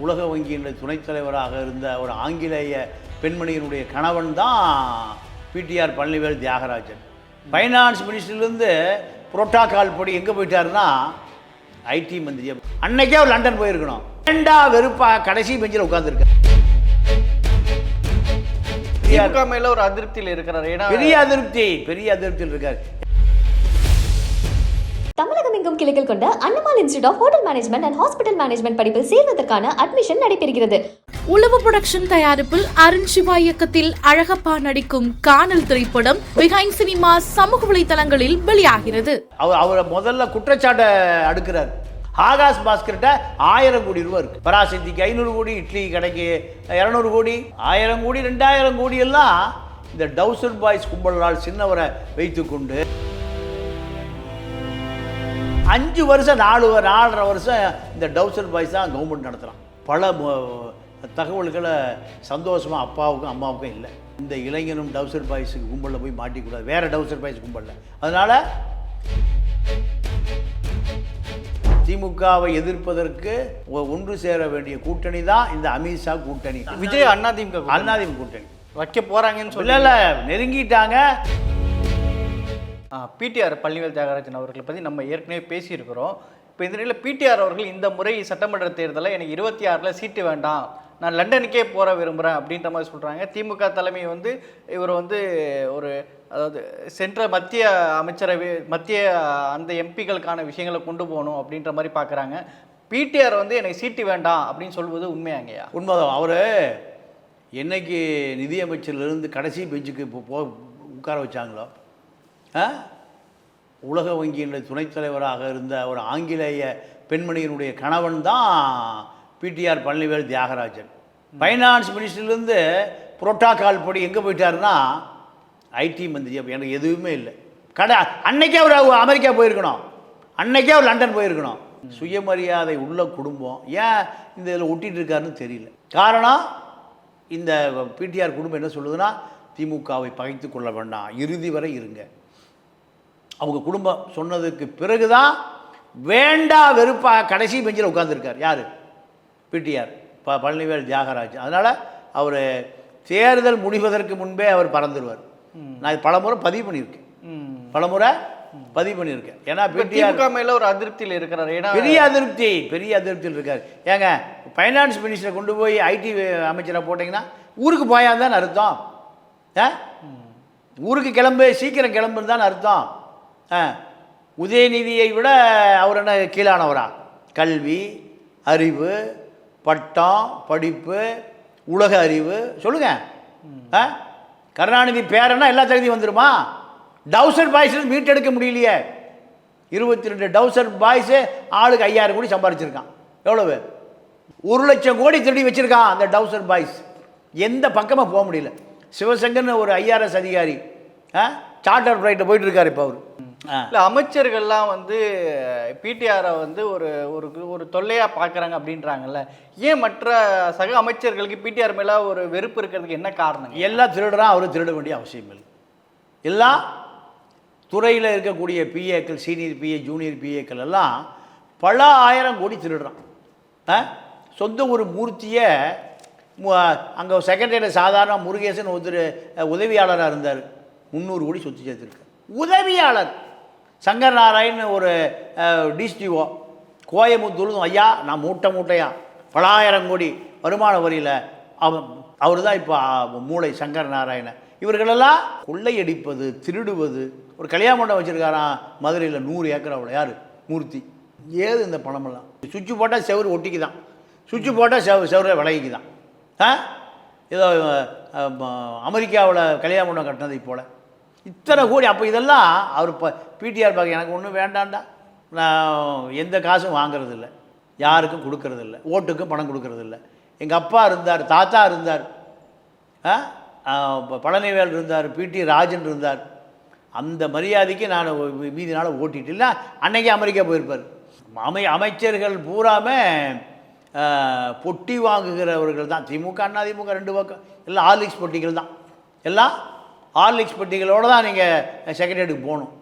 உலக வங்கியினுடைய துணைத் தலைவராக இருந்த ஒரு ஆங்கிலேய பெண்மணியினுடைய கணவன் தான் பிடிஆர் பழனிவேல் தியாகராஜன். ஃபைனான்ஸ் மினிஸ்டர்லேருந்து புரோட்டோகால் படி எங்கே போயிட்டாருன்னா ஐடி மந்திரியா. அன்னைக்கே அவர் லண்டன் போயிருக்கணும். ரெண்டா வெறுப்பா கடைசி பெஞ்சில் உட்காந்துருக்காரு திமுக மேல ஒரு அதிருப்தியில் இருக்கிறார். ஏன்னா பெரிய அதிருப்தி பெரிய அதிருப்தியில் இருக்கார். தமிழகம் எங்கும் கிளைகள் கொண்ட Annamal institute of hotel management and hospital management படிப்பில் சேர்வதற்கான அட்மிஷன் நடைபெறுகிறது. உளவு புரொடக்ஷன் தயாரிப்பில் அருண் சிவா இயக்கத்தில் அழகப்பா நடிக்கும் காணல் திரைப்படம் பிஹைண்ட் சினிமா சமூக வலைதளங்களில் வெளியாகிறது. அவர் அவரை முதல்ல குற்றச்சாட்டை அடுக்கிறார். ஆகாஷ் பாஸ்கர்கிட்ட ஆயிரம் கோடி ரூபா இருக்கு. பராசக்திக்கு ஐநூறு கோடி இட்லி கடைக்கு இரநூறு கோடி ஆயிரம் கோடி ரெண்டாயிரம் கோடி எல்லாம் இந்த டவுசர் பாய்ஸ் கும்பலால் சின்னவரை வைத்துக்கொண்டு அஞ்சு வருஷம் நாலு நாலரை வருஷம் இந்த டவுசர் பாய்ஸ் தான் கவர்மெண்ட் நடத்துகிறான் பல தகவல்களை சந்தோஷமாக அப்பாவுக்கும் அம்மாவுக்கும் இல்லை. இந்த இளைஞனும் டவுசர் பாய்ஸுக்கு கும்பலில் போய் மாட்டிக்கூடாது. வேற டவுசர் பாய்ஸ் கும்பலில். அதனால் திமுகவை எதிர்ப்பதற்கு ஒன்று சேர வேண்டிய கூட்டணி தான் இந்த அமித்ஷா கூட்டணி. விஜய் கூட்டணி. அண்ணாதிமுக கூட்டணி. வைக்க போறாங்கன்னு இல்லை சொல்லி இல்லை நெருங்கிட்டாங்க. பிடிஆர் பழனிவேல் தியாகராஜன் அவர்களை பற்றி நம்ம ஏற்கனவே பேசியிருக்கிறோம். இப்போ இந்த நிலையில் பிடிஆர் அவர்கள் இந்த முறை சட்டமன்ற தேர்தலில் எனக்கு இருபத்தி ஆறில் சீட்டு வேண்டாம். நான் லண்டனுக்கே போக விரும்புகிறேன் அப்படின்ற மாதிரி சொல்கிறாங்க திமுக தலைமை வந்து இவர் வந்து ஒரு அதாவது சென்ற மத்திய அமைச்சரவை மத்திய அந்த எம்பிகளுக்கான விஷயங்களை கொண்டு போகணும் அப்படின்ற மாதிரி பார்க்குறாங்க பிடிஆர் வந்து எனக்கு சீட்டு வேண்டாம் அப்படின்னு சொல்வது உண்மையாங்கய்யா? உண்மைதான். அவர் என்னைக்கு நிதியமைச்சர்லேருந்து கடைசி பெஞ்சுக்கு போ உட்கார வச்சாங்களோ உலக வங்கியினுடைய துணைத் தலைவராக இருந்த ஒரு ஆங்கிலேய பெண்மணியினுடைய கணவன் தான் பிடிஆர் பழனிவேல் தியாகராஜன். ஃபைனான்ஸ் மினிஸ்டர்லேருந்து புரோட்டோகால் படி எங்கே போயிட்டாருன்னா ஐடி மந்திரி. அப்ப எனக்கு எதுவுமே இல்லை. கடை அன்னைக்கே அவர் அமெரிக்கா போயிருக்கணும். அன்னைக்கே அவர் லண்டன் போயிருக்கணும். சுயமரியாதை உள்ள குடும்பம். ஏன் இந்த இதில் ஒட்டிட்டு இருக்காருன்னு தெரியல. காரணம் இந்த பிடிஆர் குடும்பம் என்ன சொல்லுதுன்னா திமுகவை பகைத்து கொள்ள வேண்டாம். இறுதி வரை இருங்க. அவங்க குடும்பம் சொன்னதுக்கு பிறகுதான் வேண்டா வெறுப்பா கடைசி பெஞ்சில் உட்காந்துருக்கார் யார்? பிடிஆர். ப பழனிவேல் தியாகராஜ். அதனால் அவர் தேர்தல் முடிவதற்கு முன்பே அவர் பறந்துடுவார் நான் இது பலமுறை பதிவு பண்ணியிருக்கேன். பலமுறை பதிவு பண்ணியிருக்கேன். ஏன்னா பிடிஆர் மேல ஒரு அதிருப்தியில் இருக்கிறார். ஏன்னா பெரிய அதிருப்தி பெரிய அதிருப்தியில் இருக்கார். ஏங்க ஃபைனான்ஸ் மினிஸ்டரை கொண்டு போய் ஐடி அமைச்சரை போட்டிங்கன்னா ஊருக்கு போயான்னு தான் அர்த்தம். ஊருக்கு கிளம்பு சீக்கிரம் கிளம்புன்னு தான் அர்த்தம். உதயநிதியை விட அவர் என்ன கீழானவரா? கல்வி அறிவு பட்டம் படிப்பு உலக அறிவு. சொல்லுங்க. ஆ கருணாநிதி பேரன்னா எல்லா தகுதியும் வந்துருமா? டவுசர் பாய்ஸ் மீட்டெடுக்க முடியலையே. இருபத்தி ரெண்டு டவுசர் பாய்ஸு ஆளுக்கு ஐயாயிரம் கோடி சம்பாதிச்சிருக்கான் எவ்வளவு? ஒரு லட்சம் கோடி திருடி வச்சிருக்கான் அந்த டவுசர் பாய்ஸ். எந்த பக்கமாக போக முடியல. சிவசங்கர்னு ஒரு ஐஆர்எஸ் அதிகாரி ஆ சார்ட்டர் ஃப்ளைட்டில் போயிட்டுருக்கார் இப்போ அவர். இல்ல அமைச்சர்கள்லாம் வந்து பிடிஆரை வந்து ஒரு ஒரு ஒரு தொல்லையா பார்க்கறாங்க அப்படின்றாங்கல்ல. ஏன் மற்ற சக அமைச்சர்களுக்கு பிடிஆர் மேல ஒரு வெறுப்பு இருக்கிறதுக்கு என்ன காரணம் எல்லாம் திருடுறான் அவர் திருட வேண்டிய அவசியம் இல்லை. எல்லாம் துறையில் இருக்கக்கூடிய பிஏக்கள் சீனியர் பிஏ ஜூனியர் பிஏக்கள் எல்லாம் பல ஆயிரம் கோடி திருடுறான்? சொந்த ஒரு மூர்த்தியை அங்கே செக்ரட்டரியில் சாதாரண முருகேசன் ஒருத்தர் உதவியாளராக இருந்தார். முந்நூறு கோடி சொத்து சேர்த்துருக்கார். உதவியாளர். சங்கர் நாராயண் ஒரு டிஸ்டிஓ கோயமுத்தூர் ஐயா நான் மூட்டை மூட்டையாக பலாயிரம் கோடி வருமான வரியில் அவன் அவர் தான் இப்போ மூளை சங்கர் நாராயணன் இவர்களெல்லாம் கொள்ளையடிப்பது திருடுவது ஒரு கல்யாண மண்டபம் வச்சுருக்காராம் மதுரையில் நூறு ஏக்கர் அவ்வளோ யார்? மூர்த்தி. ஏது இந்த பணமெல்லாம்? சுவிட்சு போட்டால் செவரு ஒட்டிக்குதான். சுவிட்சு போட்டால் செவ செவரை விலகிக்குதான். ஆ? ஏதோ அமெரிக்காவில் கல்யாண மண்டபம் கட்டினதை போல். இத்தனை கோடி அப்போ இதெல்லாம் அவர் இப்போ பிடிஆர் பார்க்க எனக்கு ஒன்றும் வேண்டாண்டா நான் எந்த காசும் வாங்குறதில்ல. யாருக்கும் கொடுக்கறதில்ல. ஓட்டுக்கும் பணம் கொடுக்கறதில்ல. எங்கள் அப்பா இருந்தார் தாத்தா இருந்தார் ஆ? ப- பழனிவேல் இருந்தார் பிடி ராஜன் இருந்தார். அந்த மரியாதைக்கு நான் மீதி நாள் ஓட்டிட்டு இல்லை அன்னைக்கு அமெரிக்கா போயிருப்பார். அமை அமைச்சர்கள் பூராமே பொட்டி வாங்குகிறவர்கள் தான். திமுக அண்ணா திமுக ரெண்டு பக்கம். எல்லாம் ஹார்லிக்ஸ் பொட்டிகள் தான். எல்லாம் ஹார்லிக்ஸ் பொட்டிகளோடு தான் நீங்கள் செக்ரட்டரிக்கு போகணும்.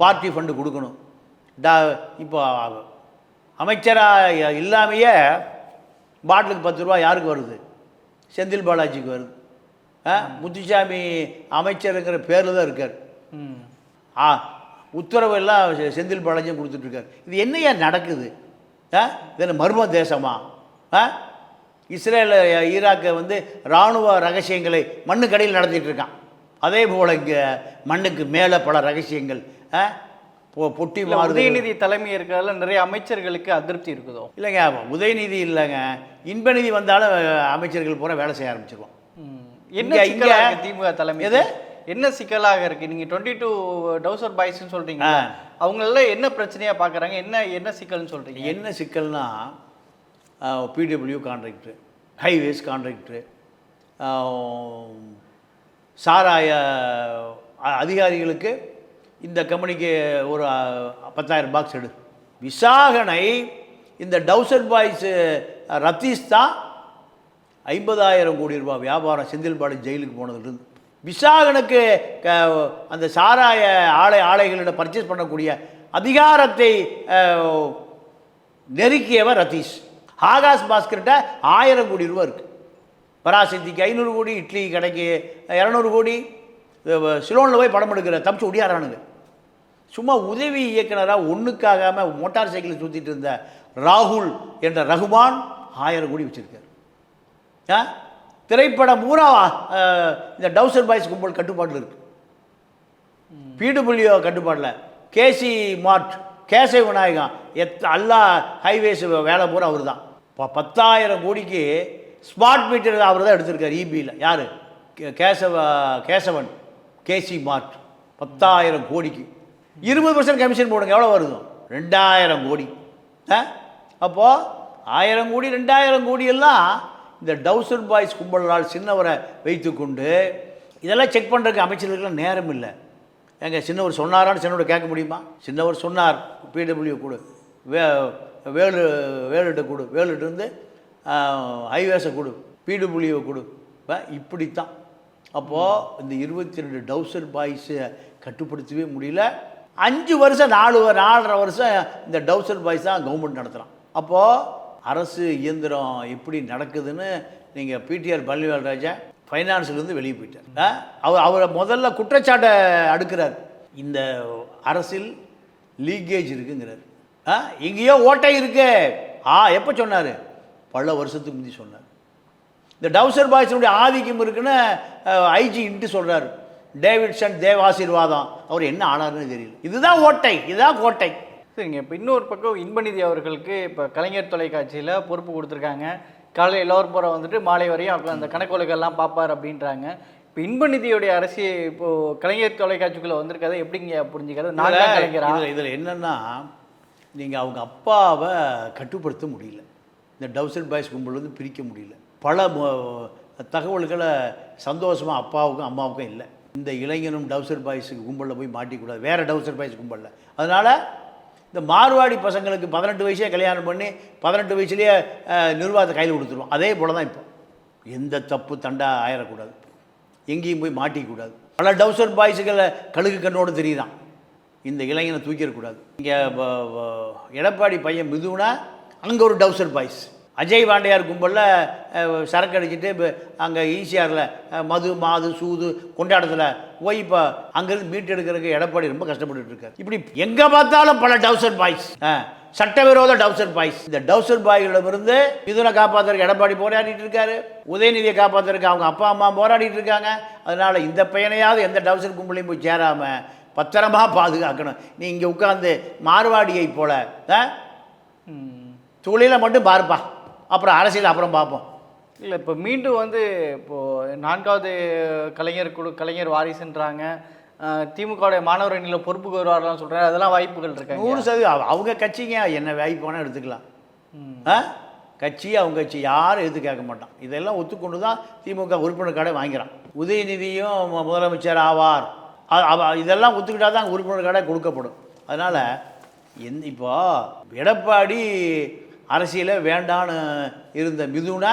பார்ட்டி ஃபண்டு கொடுக்கணும். ட இப்போ அமைச்சராக இல்லாமையே பாட்டிலுக்கு பத்து ரூபா யாருக்கு வருது? செந்தில் பாலாஜிக்கு வருது. ஆ முத்துசாமி அமைச்சருங்கிற பேரில் தான் இருக்கார். ஆ உத்தரவு எல்லாம் செந்தில் பாலாஜியும் கொடுத்துட்ருக்காரு இது என்னையா நடக்குது? ஆ இது மர்ம தேசமா? ஆ இஸ்ரேல் ஈராக்கை வந்து இராணுவ ரகசியங்களை மண்ணுக்கடியில் நடத்திட்டு இருக்கான். அதே போல் இங்கே மண்ணுக்கு மேலே பல ரகசியங்கள் பொட்டி உதயநிதி தலைமை இருக்கிறதுல நிறைய அமைச்சர்களுக்கு அதிருப்தி இருக்குதோ? இல்லைங்க உதயநிதி இல்லைங்க. இன்பநிதி வந்தாலும் அமைச்சர்கள் பூரா வேலை செய்ய ஆரம்பிச்சிருவோம். என்ன இங்க- திமுக தலைமை எது? என்ன சிக்கலாக இருக்கு? நீங்க டுவெண்ட்டி டூ டவுசர் பாய்ஸ்னு சொல்றீங்க ஆ. அவங்க எல்லாம் என்ன பிரச்சனையா பாக்குறாங்க? என்ன என்ன சிக்கல்னு சொல்றீங்க? என்ன சிக்கல்னா பிடபிள்யூ கான்ட்ராக்டரு ஹைவேஸ் கான்ட்ராக்டரு சாராய அதிகாரிகளுக்கு இந்த கம்பெனிக்கு ஒரு பத்தாயிரம் பாக்ஸ் எடு. விசாகனை இந்த டவுசர் பாய்ஸ் ரத்தீஸ்தா தான் ஐம்பதாயிரம் கோடி ரூபாய் வியாபாரம் செந்தில்பாடு ஜெயிலுக்கு போனதுலேருந்து விசாகனுக்கு க அந்த சாராய ஆலை ஆலைகளிடம் பர்ச்சேஸ் பண்ணக்கூடிய அதிகாரத்தை நெருக்கியவர் ரதீஷ் ஆகாஷ் பாஸ்கர்கிட்ட ஆயிரம் கோடி ரூபா இருக்குது பராசக்திக்கு ஐநூறு கோடி இட்லி கடைக்கு இரநூறு கோடி. சிலோனில் போய் படம் எடுக்கிற தப்பிச்சு ஒடியாரானுங்க. சும்மா உதவி இயக்குனராக ஒன்றுக்காகாமல் மோட்டார் சைக்கிள் சுற்றிட்டு இருந்த ராகுல் என்ற ரகுமான் ஆயிரம் கோடி வச்சுருக்கார். ஆ? திரைப்படம் பூரா இந்த டவுசர் பாய்ஸ் கும்பல் கட்டுப்பாட்டில் இருக்கு. பிடபிள்யூ கட்டுப்பாட்டில். கேசி மார்ட் கேசவ விநாயகம் எத் எல்லா ஹைவேஸ் வேலை பூரா அவர் தான் இப்போ பத்தாயிரம் கோடிக்கு ஸ்மார்ட் மீட்டர் அவர் தான் எடுத்திருக்கார் இபியில் யார்? Kesava Kesavan KC mart. பத்தாயிரம் கோடிக்கு. இருபது பர்சன்ட் கமிஷன் போடுங்க. எவ்வளோ வருது? ரெண்டாயிரம் கோடி. ஆ? அப்போது ஆயிரம் கோடி ரெண்டாயிரம் கோடி எல்லாம் இந்த டவுசன் பாய்ஸ் கும்பலால் சின்னவரை வைத்துக்கொண்டு இதெல்லாம் செக் பண்ணுறதுக்கு அமைச்சர்களுக்கெல்லாம் நேரம் இல்லை. எங்கள் சின்னவர் சொன்னாரான்னு சின்னவர் கேட்க முடியுமா? சின்னவர் சொன்னார். பிடபிள்யூ கொடு. வே வேலு வேலுகிட்ட கொடு. வேலுகிட்ட இருந்து ஹைவேஸை கொடு பிடபிள்யூவை கொடு. இப்படி இப்படித்தான். அப்போது இந்த இருபத்தி ரெண்டு டவுசர் பாய்ஸை கட்டுப்படுத்தவே முடியல. அஞ்சு வருஷம் நாலு நாலரை வருஷம் இந்த டவுசர் பாய்ஸ் தான் கவர்மெண்ட் நடத்துகிறான் அப்போது அரசு இயந்திரம் எப்படி நடக்குதுன்னு நீங்கள் பிடிஆர் பழனிவேல் ராஜா ஃபைனான்ஸ்லேருந்து வெளியே போயிட்டார். அவர் அவரை முதல்ல குற்றச்சாட்டை அடுக்கிறார். இந்த அரசில் லீக்கேஜ் இருக்குங்கிறார். ஆ எங்கேயோ ஓட்டை இருக்கு. ஆ எப்போ சொன்னார்? பல வருஷத்துக்கு முந்தி சொன்னார். இந்த டவுசர் பாய்ஸினுடைய ஆதிக்கம் இருக்குன்னு ஐஜி இன்ட்டு சொல்கிறார் டேவிட்சன் தேவ ஆசீர்வாதம். அவர் என்ன ஆனாருன்னு தெரியல. இதுதான் ஓட்டை இதுதான் கோட்டை. சரிங்க இப்போ இன்னொரு பக்கம் இன்பநிதி அவர்களுக்கு இப்போ கலைஞர் தொலைக்காட்சியில் பொறுப்பு கொடுத்துருக்காங்க. காலை எல்லோரும் போகிற வந்துட்டு மாலை வரையும் அந்த கணக்கொழுக்கெல்லாம் பார்ப்பார் அப்படின்றாங்க. இப்போ இன்பநிதியுடைய அரசியல் இப்போ கலைஞர் தொலைக்காட்சிக்குள்ள வந்திருக்கதை எப்படிங்க புரிஞ்சுக்கிறது? நான் கலைஞரா? இதில் என்னென்னா நீங்கள் அவங்க அப்பாவை கட்டுப்படுத்த முடியல. இந்த டவுசர் பாய்ஸ் கும்பல் வந்து பிரிக்க முடியல. பல தகவல்களை சந்தோஷமாக அப்பாவுக்கும் அம்மாவுக்கும் இல்லை. இந்த இளைஞனும் டவுசர் பாய்ஸுக்கு கும்பலில் போய் மாட்டிக்கூடாது. வேறு டவுசர் பாய்ஸ் கும்பலில். அதனால் இந்த மார்வாடி பசங்களுக்கு பதினெட்டு வயசே கல்யாணம் பண்ணி பதினெட்டு வயசுலேயே நிர்வாகத்தை கையில் கொடுத்துருவோம். அதே போல் தான் இப்போ. எந்த தப்பு தண்டா ஆயிடக்கூடாது எங்கேயும் போய் மாட்டிக்கூடாது. பல டவுசர் பாய்ஸுகளை கழுகு கண்ணோடு தெரியுதான். இந்த இளைஞனை தூக்கிடக்கூடாது. இங்கே எடப்பாடி பையன் மிதுனா அங்கே ஒரு டவுசர் பாய்ஸ். அஜய் வாண்டையார் கும்பலில் சரக்கு அடிச்சுட்டு அங்கே ஈசிஆரில் மது மாது சூது கொண்டாட்டத்தில் போய் இப்போ அங்கேருந்து மீட் எடுக்கிறதுக்கு எடப்பாடி ரொம்ப கஷ்டப்பட்டுட்டு இருக்காரு. இப்படி எங்கே பார்த்தாலும் பல டவுசர் பாய்ஸ். சட்டவிரோத டவுசர் பாய்ஸ். இந்த டவுசர் பாய்களிடமிருந்து மிதுனை காப்பாற்றுறதுக்கு எடப்பாடி போராடிட்டு இருக்காரு. உதயநிதியை காப்பாற்றுறதுக்கு அவங்க அப்பா அம்மா போராடிட்டு இருக்காங்க. அதனால இந்த பையனையாவது எந்த டவுசர் கும்பலையும் போய் சேராம பத்திரமா பாதுகாக்கணும். நீ இங்கே உட்காந்து மார்வாடியை போல. தொழிலை மட்டும் பார்ப்பா. அப்புறம் அரசியல் அப்புறம் பார்ப்போம். இல்லை இப்போ மீண்டும் வந்து இப்போ நான்காவது கலைஞர் குழு கலைஞர் வாரிசுன்றாங்க. திமுகவுடைய மாணவர் அணியில் பொறுப்புக்கு வருவார்கள்னு சொல்கிறாங்க அதெல்லாம் வாய்ப்புகள் இருக்காங்க நூறு சதவீதம். அவ- அவங்க கட்சிங்க என்ன வாய்ப்பு வேணால் எடுத்துக்கலாம். ஆ? கட்சி அவங்க கட்சி யாரும் எது கேட்க மாட்டான். இதெல்லாம் ஒத்துக்கொண்டு தான் திமுக உறுப்பினர் கடை வாங்கிறான். உதயநிதியும் முதலமைச்சர் ஆவார். இதெல்லாம் ஒத்துக்கிட்டா தான் உறுப்பினர் கடை கொடுக்கப்படும். அதனால் எந் இப்போ எடப்பாடி அரசியலை வேண்டான்னு இருந்த மிதுனா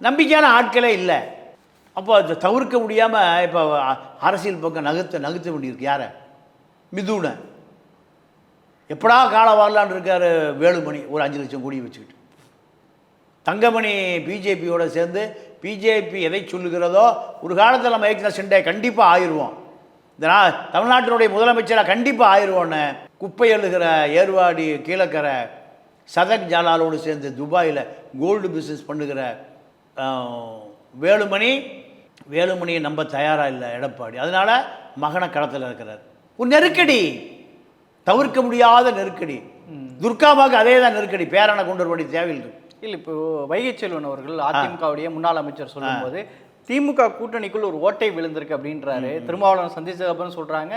நம்பிக்கையான ஆட்களே இல்லை. அப்போ அதை தவிர்க்க முடியாமல் இப்போ அரசியல் பக்கம் நகர்த்த நகர்த்த வேண்டியிருக்கு. யாரை? மிதுனை. எப்படா காலம் வரலான்னு இருக்கார் வேலுமணி. ஒரு அஞ்சு லட்சம் கோடி வச்சுக்கிட்டு. தங்கமணி பிஜேபியோடு சேர்ந்து பிஜேபி எதை சொல்லுகிறதோ ஒரு காலத்தில் நம்ம ஏக்நாத் சிண்டை கண்டிப்பாக ஆயிடுவோம். இந்த தமிழ்நாட்டினுடைய முதலமைச்சராக கண்டிப்பாக ஆயிடுவோன்னு குப்பை எழுகிற ஏர்வாடி கீழக்கரை சதக் ஜாலாலோடு சேர்ந்து துபாயில் கோல்டு பிஸ்னஸ் பண்ணுகிற வேலுமணி வேலுமணியை நம்ப தயாராக இல்லை எடப்பாடி. அதனால மகனை களத்தில் இருக்கிறார் ஒரு நெருக்கடி தவிர்க்க முடியாத நெருக்கடி. துர்காமாவுக்கு அதே தான் நெருக்கடி. பேரனை கொண்டு வர வேண்டிய தேவையில் இருக்கு இல்ல இப்போ வைகை செல்வன் அவர்கள் அதிமுகவுடைய முன்னாள் அமைச்சர் சொல்லும்போது திமுக கூட்டணிக்குள் ஒரு ஓட்டை விழுந்திருக்கு அப்படின்றாரு. திருமாவளவன் சந்திச்சது அப்புறம் சொல்றாங்க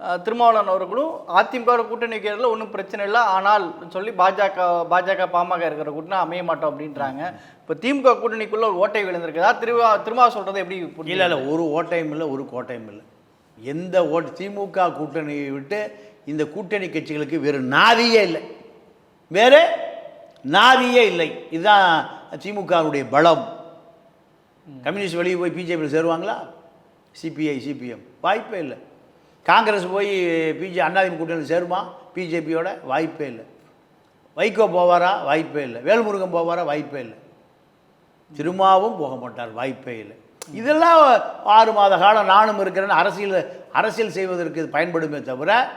அஹ், திருமாவளவன் அவர்களும் அதிமுக கூட்டணி வைக்கிறதுல ஒன்றும் பிரச்சனை இல்லை. ஆனால் சொல்லி பாஜக பாஜக பாமக இருக்கிற கூட்டணி அமைய மாட்டோம் அப்படின்றாங்க. இப்போ திமுக கூட்டணிக்குள்ள ஒரு ஓட்டை விழுந்திருக்குதா திருவா திருமா சொல்றது எப்படி? இல்லை இல்லை. ஒரு ஓட்டையும் இல்லை ஒரு கோட்டையும் இல்லை. எந்த ஓட் திமுக கூட்டணியை விட்டு இந்த கூட்டணி கட்சிகளுக்கு வேறு நாதியே இல்லை. வேறு நாதியே இல்லை. இதுதான் திமுகவுடைய பலம். கம்யூனிஸ்ட் வெளியே போய் பிஜேபியில் சேருவாங்களா? சிபிஐ சிபிஎம் வாய்ப்பே இல்லை. காங்கிரஸ் போய் பிஜே அண்ணாதிமுக கூட்டணியில் சேருமா? பிஜேபியோட வாய்ப்பே இல்லை. வைகோ போவாரா? வாய்ப்பே இல்லை. வேல்முருகன் போவாரா? வாய்ப்பே இல்லை. திருமாவும் போக மாட்டார். வாய்ப்பே இல்லை. இதெல்லாம் ஆறு மாத காலம் நானும் இருக்கிறேன்னு அரசியல் அரசியல் செய்வதற்கு இது பயன்படுமே தவிர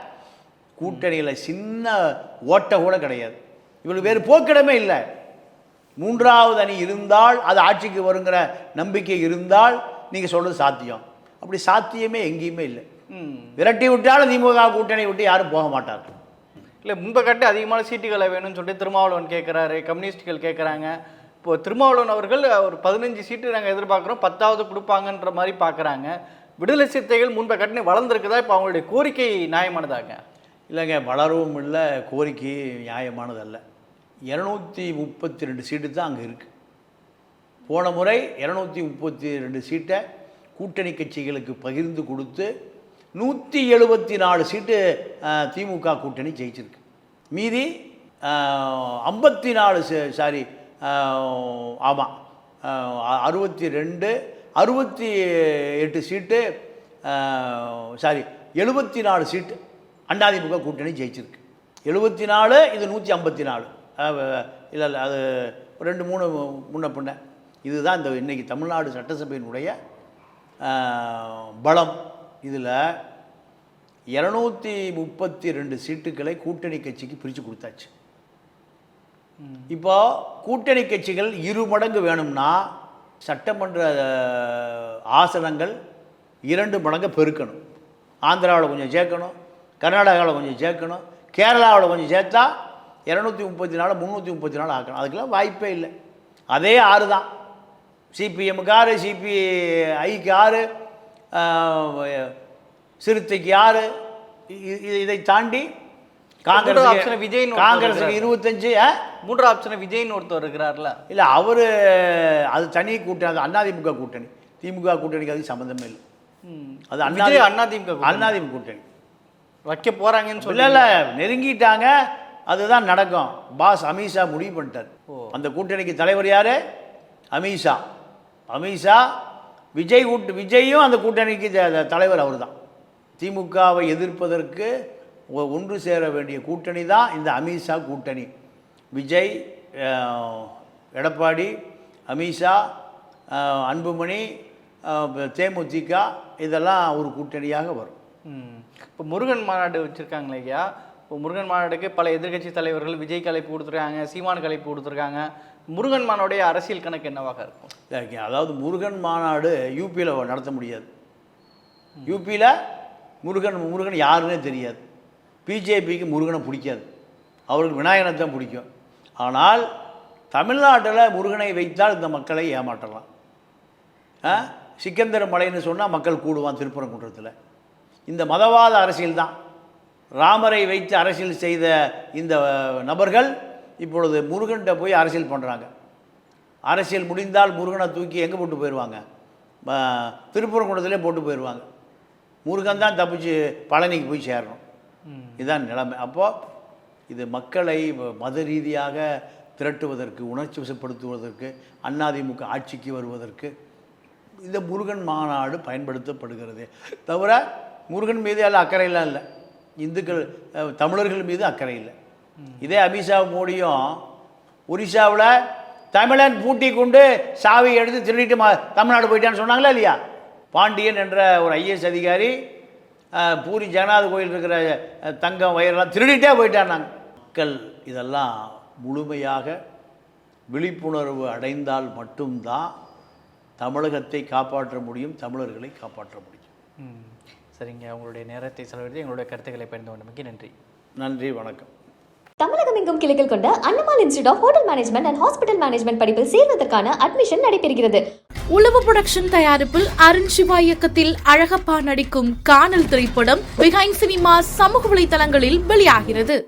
கூட்டணியில் சின்ன ஓட்டை கூட கிடையாது. இவளுக்கு வேறு போக்கிடமே இல்லை. மூன்றாவது அணி இருந்தால் அது ஆட்சிக்கு வருங்கிற நம்பிக்கை இருந்தால் நீங்கள் சொல்கிறது சாத்தியம். அப்படி சாத்தியமே எங்கேயுமே இல்லை. விரட்டி விட்டாலும் திமுக கூட்டணி விட்டு யாரும் போக மாட்டார்கள் இல்லை முன்பை கட்டு அதிகமான சீட்டுகளை வேணும்னு சொல்லிட்டு திருமாவளவன் கேட்குறாரு கம்யூனிஸ்டுகள் கேட்குறாங்க இப்போ திருமாவளவன் அவர்கள் ஒரு பதினஞ்சு சீட்டு நாங்கள் எதிர்பார்க்குறோம் பத்தாவது கொடுப்பாங்கன்ற மாதிரி பார்க்குறாங்க விடுதலை சிறுத்தைகள் முன்பை கட்டுனு வளர்ந்துருக்குதா? இப்போ அவங்களுடைய கோரிக்கை நியாயமானதாங்க? இல்லைங்க வளரவும் இல்லை கோரிக்கை நியாயமானதல்ல. இரநூத்தி முப்பத்தி ரெண்டு சீட்டு தான் அங்கே இருக்குது போன முறை இரநூத்தி முப்பத்தி ரெண்டு சீட்டை கூட்டணி கட்சிகளுக்கு பகிர்ந்து கொடுத்து நூற்றி எழுபத்தி நாலு சீட்டு திமுக கூட்டணி ஜெயிச்சிருக்கு. மீதி ஐம்பத்தி நாலு சாரி ஆமாம் அறுபத்தி ரெண்டு அறுபத்தி எட்டு சீட்டு சாரி எழுபத்தி நாலு சீட்டு அண்ணாதிமுக கூட்டணி ஜெயிச்சிருக்கு. எழுபத்தி நாலு இது நூற்றி ஐம்பத்தி நாலு. இல்லை இல்லை அது ரெண்டு மூணு முன்ன பின்ன. இதுதான் இந்த இன்றைக்கி தமிழ்நாடு சட்டசபையினுடைய பலம். இதில் இரநூத்தி முப்பத்தி ரெண்டு சீட்டுக்களை கூட்டணி கட்சிக்கு பிரித்து கொடுத்தாச்சு. இப்போ கூட்டணி கட்சிகள் இரு மடங்கு வேணும்னா சட்டமன்ற ஆசனங்கள் இரண்டு மடங்கு பெருக்கணும். ஆந்திராவில் கொஞ்சம் சேர்க்கணும் கர்நாடகாவில் கொஞ்சம் சேர்க்கணும் கேரளாவில் கொஞ்சம் சேர்த்தா இரநூத்தி முப்பத்தி நாலு முந்நூற்றி முப்பத்தி நாலு ஆக்கணும். அதுக்கெல்லாம் வாய்ப்பே இல்லை. அதே ஆறு தான். சிபிஎம்முக்கு ஆறு சிபிஐக்கு ஆறு சிறுத்தைக்கு ஆறு. இதை தாண்டி காங்கிரஸ் விஜய்னு ஒருத்தர் காங்கிரஸுக்கு. இருபத்தஞ்சு? மூன்று ஆப்ஷனை விஜய்னு ஒருத்தர் இருக்கிறார்ல? இல்லை அவர் அது தனி கூட்டணி அது அண்ணாதிமுக கூட்டணி. திமுக கூட்டணிக்கு அது சம்மந்தமே இல்லை. அது அண்ணா விஜய் அதிமுக. அண்ணாதிமுக கூட்டணி. வைக்க போறாங்கன்னு இல்லை சொல்லி இல்லை நெருங்கிட்டாங்க. அதுதான் நடக்கும். பாஸ் அமித்ஷா முடிவு பண்ணிட்டார். அந்த கூட்டணிக்கு தலைவர் யார்? அமித்ஷா அமித்ஷா விஜய் கூட்டு விஜயும் அந்த கூட்டணிக்கு தலைவர் அவர் தான் திமுகவை எதிர்ப்பதற்கு ஒன்று சேர வேண்டிய கூட்டணி தான் இந்த அமித்ஷா கூட்டணி. விஜய் எடப்பாடி அமித்ஷா அன்புமணி தேமுதிக இதெல்லாம் ஒரு கூட்டணியாக வரும். இப்போ முருகன் மாநாடு வச்சிருக்காங்களே ஐயா. இப்போ முருகன் மாநாடுக்கு பல எதிர்கட்சி தலைவர்கள் விஜய் கலைப்பு கொடுத்துருக்காங்க சீமான் கலைப்பு கொடுத்துருக்காங்க. முருகன் மாநாடுடைய அரசியல் கணக்கு என்னவாக இருக்கும்? அதாவது முருகன் மாநாடு யூபியில் நடத்த முடியாது. யூபியில் முருகன் முருகன் யாருன்னே தெரியாது. பிஜேபிக்கு முருகனை பிடிக்காது. அவருக்கு விநாயகனை தான் பிடிக்கும். ஆனால் தமிழ்நாட்டில் முருகனை வைத்தால் இந்த மக்களை ஏமாற்றலாம். சிக்கந்தர மலைன்னு சொன்னால் மக்கள் கூடுவான் திருப்பரங்குன்றத்தில். இந்த மதவாத அரசியல் தான். ராமரை வைத்து அரசியல் செய்த இந்த நபர்கள் இப்பொழுது முருகன்கிட்ட போய் அரசியல் பண்ணுறாங்க அரசியல் முடிந்தால் முருகனை தூக்கி எங்கே போட்டு போயிடுவாங்க திருப்பரங்குன்றத்திலே போட்டு போயிடுவாங்க முருகன் தான் தப்பிச்சு பழனிக்கு போய் சேரணும். இதுதான் நிலைமை. அப்போது இது மக்களை மத ரீதியாக திரட்டுவதற்கு உணர்ச்சி வசப்படுத்துவதற்கு அதிமுக ஆட்சிக்கு வருவதற்கு இந்த முருகன் மாநாடு பயன்படுத்தப்படுகிறது தவிர முருகன் மீது எல்லாம் அக்கறையெல்லாம் இல்லை. இந்துக்கள் தமிழர்கள் மீது அக்கறை இல்லை. இதே அமித்ஷா மோடியும் ஒரிசாவில் தமிழன் பூட்டி கொண்டு சாவி எடுத்து திருடிட்டு தமிழ்நாடு போயிட்டான்னு சொன்னாங்களா இல்லையா? பாண்டியன் என்ற ஒரு ஐஏஎஸ் அதிகாரி பூரி ஜெகநாத கோயில் இருக்கிற தங்கம் வயிறெல்லாம் திருடிட்டே போயிட்டான் மக்கள் இதெல்லாம் முழுமையாக விழிப்புணர்வு அடைந்தால் மட்டும்தான் தமிழகத்தை காப்பாற்ற முடியும் தமிழர்களை காப்பாற்ற முடியும். சரிங்க. உங்களுடைய நேரத்தை செலவழித்து எங்களுடைய கருத்துக்களை பகிர்ந்து கொண்டமைக்கு நன்றி. நன்றி வணக்கம். தமிழகம் எங்கும் கிளைகள் கொண்ட Annamal institute of hotel management and hospital management படிப்பில் சேர்வதற்கான அட்மிஷன் நடைபெறுகிறது. உளவு புரொடக்ஷன் தயாரிப்பில் அருண் சிவா இயக்கத்தில் அழகப்பா நடிக்கும் காணல் திரைப்படம் பிஹைண்ட் சினிமா சமூக வலைதளங்களில் வெளியாகிறது.